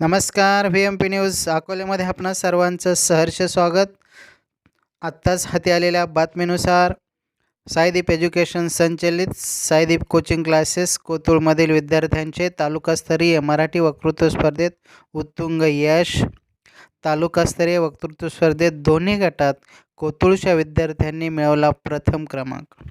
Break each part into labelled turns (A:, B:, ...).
A: नमस्कार V M P news अकोल्यामध्ये आपण सर्वांचं सहर्ष स्वागत. आत्ताच हाती आलेल्या बातमीनुसार साईदीप एज्युकेशन संचलित. साईदीप कोचिंग क्लासेस कोतुळमधील विद्यार्थ्यांचे तालुकास्तरीय मराठी वक्तृत्व स्पर्धेत उत्तुंग यश. तालुकास्तरीय वक्तृत्व स्पर्धेत दोन्ही गटात कोतुळच्या विद्यार्थ्यांनी मिळवला प्रथम क्रमांक.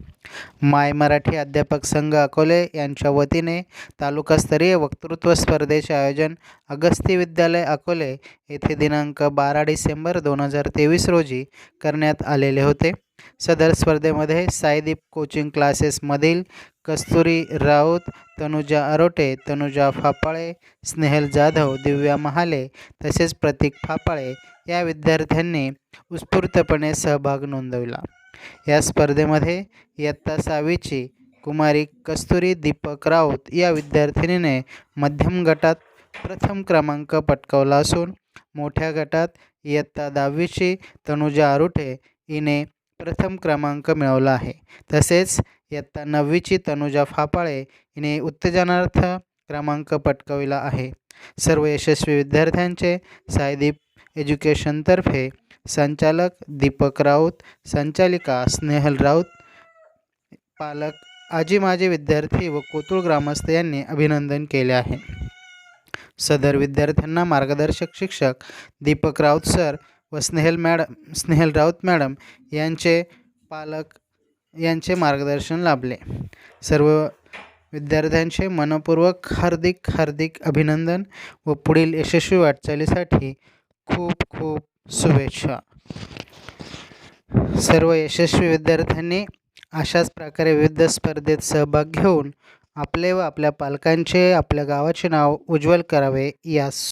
A: माय मराठी अध्यापक संघ अकोले यांच्या वतीने तालुकास्तरीय वक्तृत्व स्पर्धेचे आयोजन अगस्ती विद्यालय अकोले येथे दिनांक बारा डिसेंबर दोन हजार तेवीस रोजी करण्यात आलेले होते. सदर स्पर्धेमध्ये साईदीप कोचिंग क्लासेसमधील कस्तुरी राऊत तनुजा अरोटे तनुजा फापाळे स्नेहल जाधव दिव्या महाले तसेच प्रतीक फापाळे या विद्यार्थ्यांनी उत्स्फूर्तपणे सहभाग नोंदवला. या स्पर्धेमध्ये इयत्ता सहावीची कुमारी कस्तुरी दीपक राऊत या विद्यार्थिनीने मध्यम गटात प्रथम क्रमांक पटकावला असून मोठ्या गटात इयत्ता दहावीची तनुजा आरुठे हिने प्रथम क्रमांक मिळवला आहे. तसेच इयत्ता नववीची तनुजा फापाळे हिने उत्तेजनार्थ क्रमांक पटकाविला आहे. सर्व यशस्वी विद्यार्थ्यांचे सायदीप एज्युकेशनतर्फे संचालक दीपक राऊत संचालिका स्नेहल राऊत पालक आजी माजी विद्यार्थी व कोतुळ ग्रामस्थ यांनी अभिनंदन केले आहे. सदर विद्यार्थ्यांना मार्गदर्शक शिक्षक दीपक राऊत सर व स्नेहल मॅडम स्नेहल राऊत मॅडम यांचे पालक यांचे मार्गदर्शन लाभले. सर्व विद्यार्थ्यांचे मनपूर्वक हार्दिक हार्दिक अभिनंदन व पुढील यशस्वी वाटचालीसाठी खूप खूप शुभेच्छा. सर्व यशस्वी विद्यार्थ्यांनी अशाच प्रकारे विविध स्पर्धेत सहभाग घेऊन आपले व आपल्या पालकांचे आपल्या गावाचे नाव उज्ज्वल करावे यास